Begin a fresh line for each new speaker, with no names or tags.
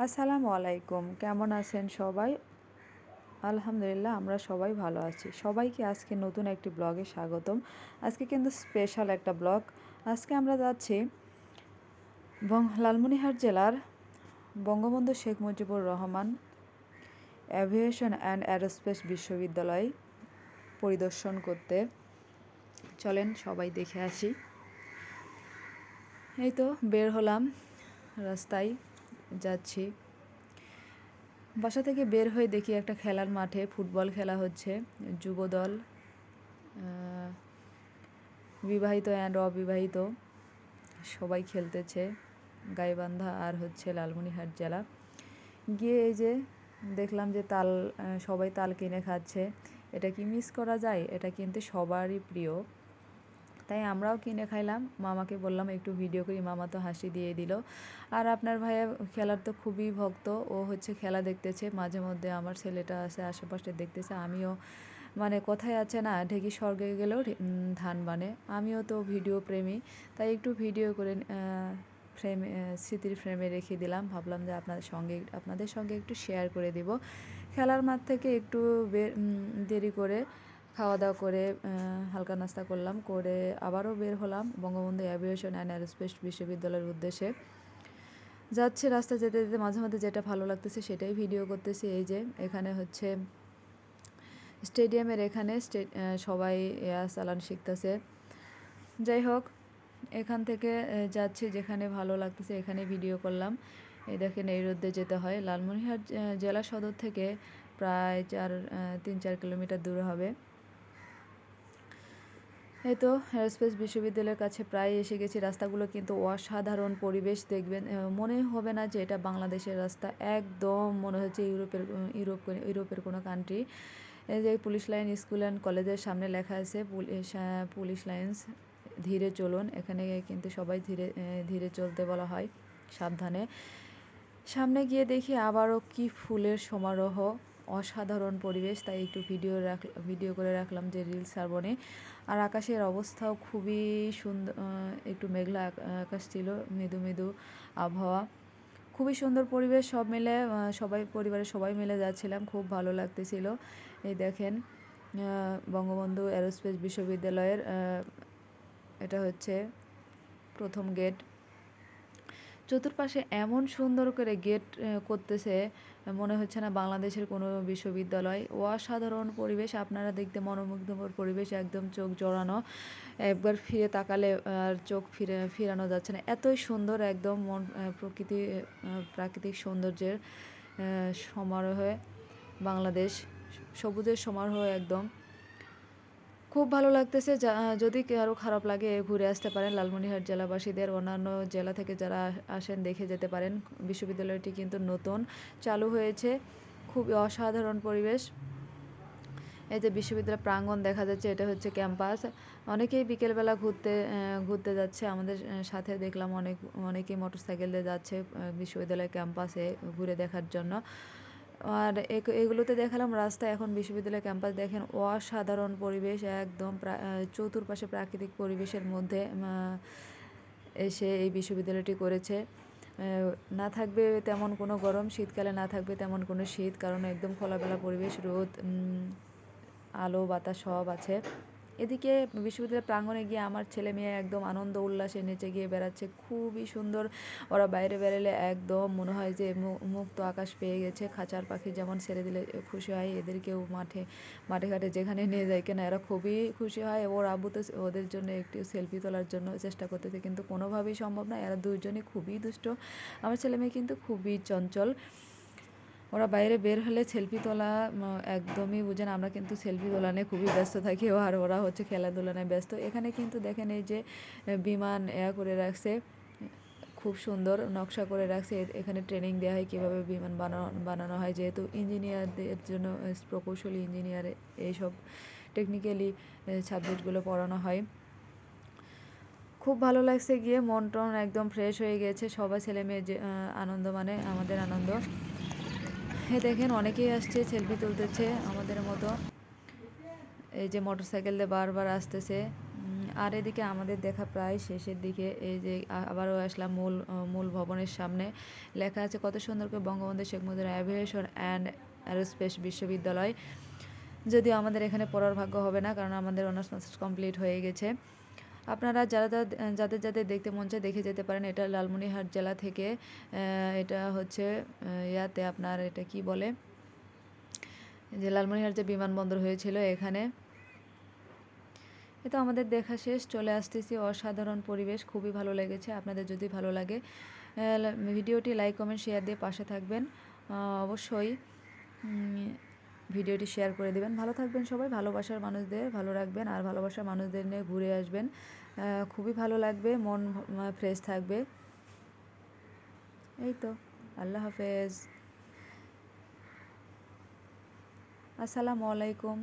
আসসালামু আলাইকুম। কেমন আছেন সবাই? আলহামদুলিল্লাহ, আমরা সবাই ভালো আছি। সবাইকে আজকে নতুন একটি ব্লগে স্বাগতম। আজকে কিন্তু স্পেশাল একটা ব্লগ। আজকে আমরা যাচ্ছি বং লালমনিরহাট জেলার Bangabandhu Sheikh Mujibur Rahman aviation and aerospace বিশ্ববিদ্যালয় পরিদর্শন করতে। চলেন সবাই দেখে আসি। এই তো, বের হলাম রাস্তায়। যাচ্ছি। বাসা থেকে বের হয়ে দেখি একটা খেলার মাঠে ফুটবল খেলা হচ্ছে যুবদল বিবাহিত অ্যান্ড অবিবাহিত, সবাই খেলতেছে, গাইবান্ধা আর হচ্ছে লালমনিরহাট জেলা। গিয়ে এই যে দেখলাম যে তাল সবাই তাল কিনে খাচ্ছে, এটা কি মিস করা যায়? এটা কিন্তু সবারই প্রিয়। তাই আমরাও কিনে খাইলাম। মামাকে বললাম, একটু ভিডিও করি। মামা তো হাসি দিয়ে দিল। আর আপনার ভাইয়া খেলার তো খুবই ভক্ত। ও হচ্ছে খেলা দেখতেছে, মাঝে মধ্যে আমার ছেলেটা আছে, আশেপাশে দেখতেছে। আমিও মানে কোথায় আছে না, ঢেকি স্বর্গে গেলেও ধান বানে। আমিও তো ভিডিও প্রেমী। তাই একটু ভিডিও করে ফ্রেমে স্মৃতির ফ্রেমে রেখে দিলাম। ভাবলাম যে আপনাদের সঙ্গে আপনাদের সঙ্গে একটু শেয়ার করে দেব। খেলার মাঠ থেকে একটু দেরি করে খাওয়া দাওয়া করে হালকা নাস্তা করলাম, করে আবারও বের হলাম বঙ্গবন্ধু অ্যাভিয়েশন অ্যান্ড অ্যারোস্পেস বিশ্ববিদ্যালয়ের উদ্দেশ্যে। যাচ্ছে রাস্তা যেতে যেতে মাঝে মাঝে যেটা ভালো লাগতেছে সেটাই ভিডিও করতেছি। এই যে এখানে হচ্ছে স্টেডিয়ামের এখানে সবাই এয়ার চালান শিখতেছে। যাই হোক, এখান থেকে যাচ্ছি যেখানে ভালো লাগতেছে এখানে ভিডিও করলাম। এই দেখেন এই রোদ্দে যেতে হয়। লালমনিরহাট জেলা সদর থেকে প্রায় চার তিন, চার কিলোমিটার দূরে হবে। এই তো এয়ারস্পেস বিশ্ববিদ্যালয়ের কাছে প্রায় এসে গেছি। রাস্তাগুলো কিন্তু অসাধারণ পরিবেশ দেখবেন। মনে হবে না যে এটা বাংলাদেশের রাস্তা। একদম মনে হচ্ছে ইউরোপের, ইউরোপ ইউরোপের কোনো কান্ট্রি এই যে পুলিশ লাইন স্কুল অ্যান্ড কলেজের সামনে লেখা আছে পুলিশ লাইন্স ধীরে চলুন। এখানে কিন্তু সবাই ধীরে ধীরে চলতে বলা হয়, সাবধানে। সামনে গিয়ে দেখি আবারও কি ফুলের সমারোহ। অসাধারণ পরিবেশ, তাই একটু ভিডিও রাখ, ভিডিও করে রাখলাম যে রিলস সারবনে আর আকাশের অবস্থাও খুবই সুন্দর একটু মেঘলা আকাশ ছিল, মৃদু মৃদু আবহাওয়া। খুবই সুন্দর পরিবেশ সব মিলে সবাই, পরিবারের সবাই মিলে যাচ্ছিলাম, খুব ভালো লাগতেছিল। এই দেখেন বঙ্গবন্ধু অ্যারোস্পেস বিশ্ববিদ্যালয়ের এটা হচ্ছে প্রথম গেট। চতুর্পাশে এমন সুন্দর করে গেট করতেছে মনে হচ্ছে না বাংলাদেশের কোনো বিশ্ববিদ্যালয়। অসাধারণ পরিবেশ, আপনারা দেখতে মনোমুগ্ধকর পরিবেশ, একদম চোখ জড়ানো। একবার ফিরে তাকালে আর চোখ ফিরে, ফিরানো যাচ্ছে না। এতই সুন্দর একদম মন প্রকৃতি প্রাকৃতিক সৌন্দর্যের সমারোহে বাংলাদেশ। সবুজের সমারোহ একদম। খুব ভালো লাগতেছে যদি আরও খারাপ লাগে ঘুরে আসতে পারেন লালমনিরহাট জেলাবাসীদের। অন্যান্য জেলা থেকে যারা আসেন দেখে যেতে পারেন। বিশ্ববিদ্যালয়টি কিন্তু নতুন, চালু হয়েছে। খুব অসাধারণ পরিবেশ। এই যে বিশ্ববিদ্যালয় প্রাঙ্গণ দেখা যাচ্ছে, এটা হচ্ছে ক্যাম্পাস। অনেকেই বিকেলবেলা ঘুরতে ঘুরতে যাচ্ছে। আমাদের সাথে দেখলাম অনেক, অনেকেই মোটরসাইকেল যাচ্ছে বিশ্ববিদ্যালয় ক্যাম্পাসে ঘুরে দেখার জন্য। আর এগুলোতে দেখালাম রাস্তা এখন বিশ্ববিদ্যালয় ক্যাম্পাস। দেখেন অসাধারণ পরিবেশ, একদম চতুর্পাশে প্রাকৃতিক পরিবেশের মধ্যে এসে এই বিশ্ববিদ্যালয়টি করেছে। না থাকবে তেমন কোনো গরম, শীতকালে না থাকবে তেমন কোনো শীত, কারণ একদম খোলাবেলা পরিবেশ, রোদ আলো, বাতাস সব আছে। এদিকে বিশ্ববিদ্যালয়ের প্রাঙ্গণে গিয়ে আমার ছেলে মেয়ে একদম আনন্দ উল্লাসে নেচে গিয়ে বেড়াচ্ছে। খুবই সুন্দর। ওরা বাইরে বেরোলে একদম মনে হয় যে মুক্ত আকাশ পেয়ে গেছে। খাঁচার পাখি যেমন ছেড়ে দিলে খুশি হয়, এদেরকেও মাঠে মাঠে ঘাটে যেখানে নিয়ে যায় কেনা এরা খুবই খুশি হয়। ওর আব্বু তো ওদের জন্য একটি সেলফি তোলার জন্য চেষ্টা করতেছে, কিন্তু কোনোভাবেই সম্ভব না। এরা দুজনই খুবই দুষ্ট। আমার ছেলে মেয়ে কিন্তু খুবই চঞ্চল। ওরা বাইরে বের হলে সেলফি তোলা একদমই বুঝেন আমরা কিন্তু সেলফি তোলা নিয়ে খুবই ব্যস্ত থাকি আর ওরা হচ্ছে খেলাধুলা নিয়ে ব্যস্ত। এখানে কিন্তু দেখেন এই যে বিমান এয়া করে রাখছে, খুব সুন্দর নকশা করে রাখছে। এখানে ট্রেনিং দেওয়া হয় কীভাবে বিমান বানানো বানানো হয়। যেহেতু ইঞ্জিনিয়ারদের জন্য প্রকৌশলী ইঞ্জিনিয়ার এইসব টেকনিক্যালি সাবজেক্টগুলো পড়ানো হয়। খুব ভালো লাগছে গিয়ে মন টন একদম ফ্রেশ হয়ে গেছে। সবাই ছেলে মেয়ে যে আনন্দ মানে আমাদের আনন্দ। দেখেন অনেকেই আসছে, সেলফি তুলতেছে আমাদের মতো। এই যে মোটর সাইকেল দিয়ে বারবার আসতেছে। আর এদিকে আমাদের দেখা প্রায় শেষের দিকে, এই যে আবারও আসলাম মূল মূল ভবনের সামনে। লেখা আছে, কত সুন্দর করে Bangabandhu Sheikh Mujibur aviation and aerospace বিশ্ববিদ্যালয়। যদিও আমাদের এখানে পড়ার ভাগ্য হবে না, কারণ আমাদের অনার্স মাস্টার্স কমপ্লিট হয়ে গেছে। আপনারা যারা যাদের যাদের দেখতে মন চায় দেখে যেতে পারেন। এটা লালমনিরহাট জেলা থেকে এটা হচ্ছে ইয়াতে আপনার এটা কি বলে? যে লালমনিরহাট যে বিমানবন্দর হয়েছিল এখানে। এটা আমাদের দেখা শেষ, চলে আসতেছি। অসাধারণ পরিবেশ, খুবই ভালো লেগেছে। আপনাদের যদি ভালো লাগে ভিডিওটি লাইক, কমেন্ট, শেয়ার দিয়ে পাশে থাকবেন। অবশ্যই ভিডিওটি শেয়ার করে দেবেন। ভালো থাকবেন সবাই, ভালোবাসার মানুষদের ভালো রাখবেন আর ভালোবাসার মানুষদের নিয়ে ঘুরে আসবেন। খুবই ভালো লাগবে, মন ফ্রেশ থাকবে। এই তো, আল্লাহ হাফেজ। আসসালামু আলাইকুম।